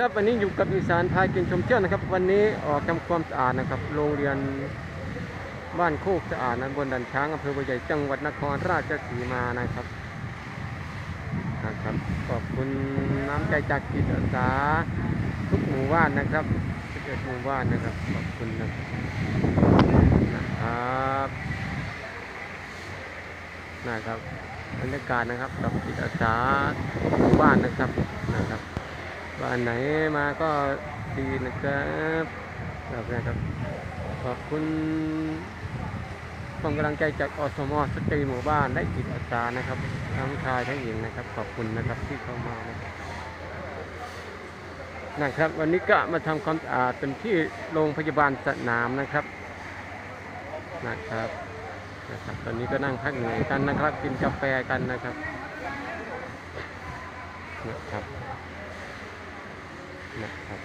ครับวันนี้อยู่กับอีสานพากินชมเที่ยวนะครับ วันนี้ออกทำความสะอาดนะครับ โรงเรียนบ้านโคกสะอาดนั้นบนดันช้างอำเภอบัวใหญ่จังหวัดนครราชสีมานะครับนะครับขอบคุณน้ำใจจากจิตอาสาทุกหมู่บ้านนะครับทุกหมู่บ้านนะครับขอบคุณนะครับนะครับนะครับบรรยากาศนะครับกับจิตอาสาทุกหมู่บ้านนะครับนะครับ บ้านไหนมาก็ดีนะครับครับนะครับ ขอบคุณความกำลังใจจากอสมสตรีหมู่บ้านและจิตอาสานะครับ ทั้งชายทั้งหญิงนะครับ ขอบคุณนะครับที่เข้ามานะครับนะครับ วันนี้ก็มาทำความสะอาดเป็นที่โรงพยาบาลสนามนะครับนะครับนะครับ ตอนนี้ก็นั่งพักเหนื่อยกันนะครับ กินกาแฟกันนะครับนะครับ นะครับ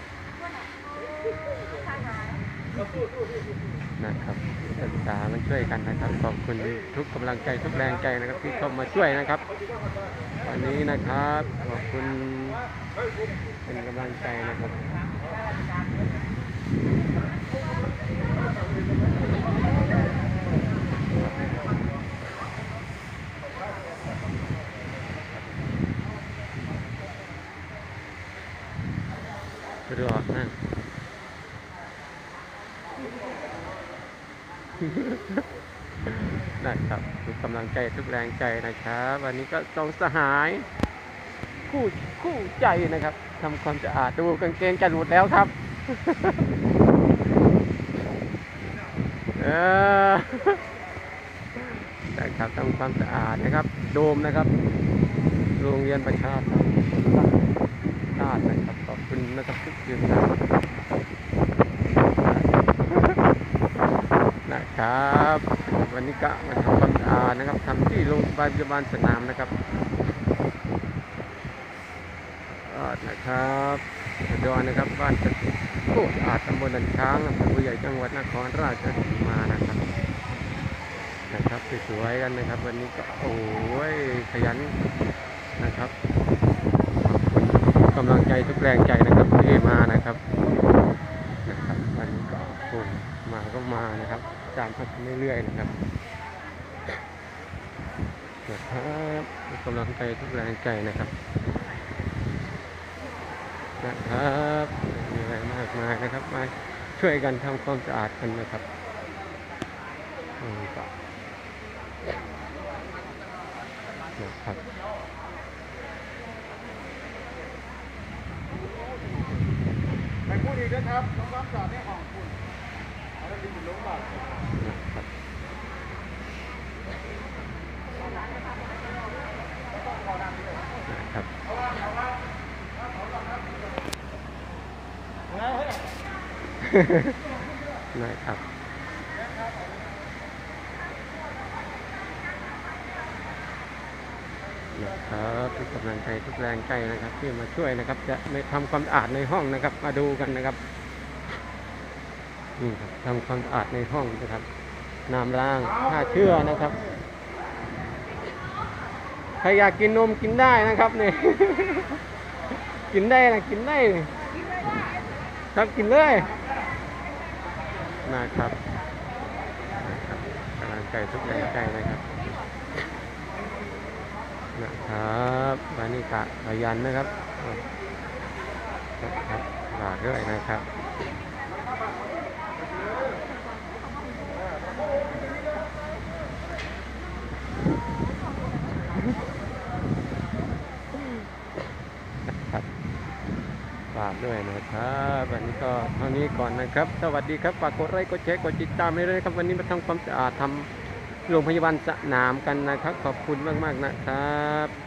นะครับศึกษามันช่วยกันนะครับ ขอบคุณทุกกำลังใจทุกแรงใจนะครับ ที่เข้ามาช่วยนะครับ วันนี้นะครับขอบคุณเป็นกำลังใจนะครับ สะดนะนะครับทุกกำลังใจทุกแรงใจนะครับวันนี้ก็สองสหาย คู่คู่ใจนะครับทำความสะอาดดูกางเกงจะหลุดแล้วครับเออนะครับทำความสะอาดนะครับ โดมนะครับ โรงเรียนประชาสังคมาตินะครับขอบคุณนะครับทุกยืนยันนะครับ วันนี้ก็มาทำความสะอาดนะครับทำที่โรงพยาบาลสนามนะครับนะครับดอนนะครับบ้านสถิโคกอาดตำบลดันช้างอำเภอผู้ใหญ่จังหวัดนครราชสีมานะครับนะครับสวยๆกันนะครับ วันนี้ก็โอ้ยขยันนะครับ กำลังใจทุกแรงใจนะครับที่มานะครับนะครับวันนี้ก็โอ้มาก็มานะครับ ตามพัฒนเรื่อยๆนะครับนะครับกำลังใจทุกแรงใจนะครับนะครับมีอะไรมากมายนะครับมาช่วยกันทำความสะอาดกันนะครับนะครับ ไปพูดอีกนะครับน้องรับจอดในห้องคุณเอาแล้วดินลงบ่านะครับนะครับ นะครับทุกกำลังใจทุกแรงใจนะครับ ที่มาช่วยนะครับ จะไม่ทำความสะอาดในห้องนะครับ มาดูกันนะครับนี่ครับทำความสะอาดในห้องนะครับน้ำล้างผ้าเชื่อนะครับใครอยากกินนมกินได้นะครับนี่กินได้นะกินได้เลยครับกินเลยนะครับนะครับกำลังใจทุกแรงใจนะครับ นะครับวันนี้กะพยันนะครับนะครับฝากด้วยนะครับครับฝากด้วยนะครับวันนี้ก็เท่านี้ก่อนนะครับ สวัสดีครับฝากกดไลค์กดแชร์กดติดตามให้ด้วยนะครับ วันนี้มาทำความสะอาดทำ โรงพยาบาลสนามกันนะครับ ขอบคุณมาก ๆ นะครับ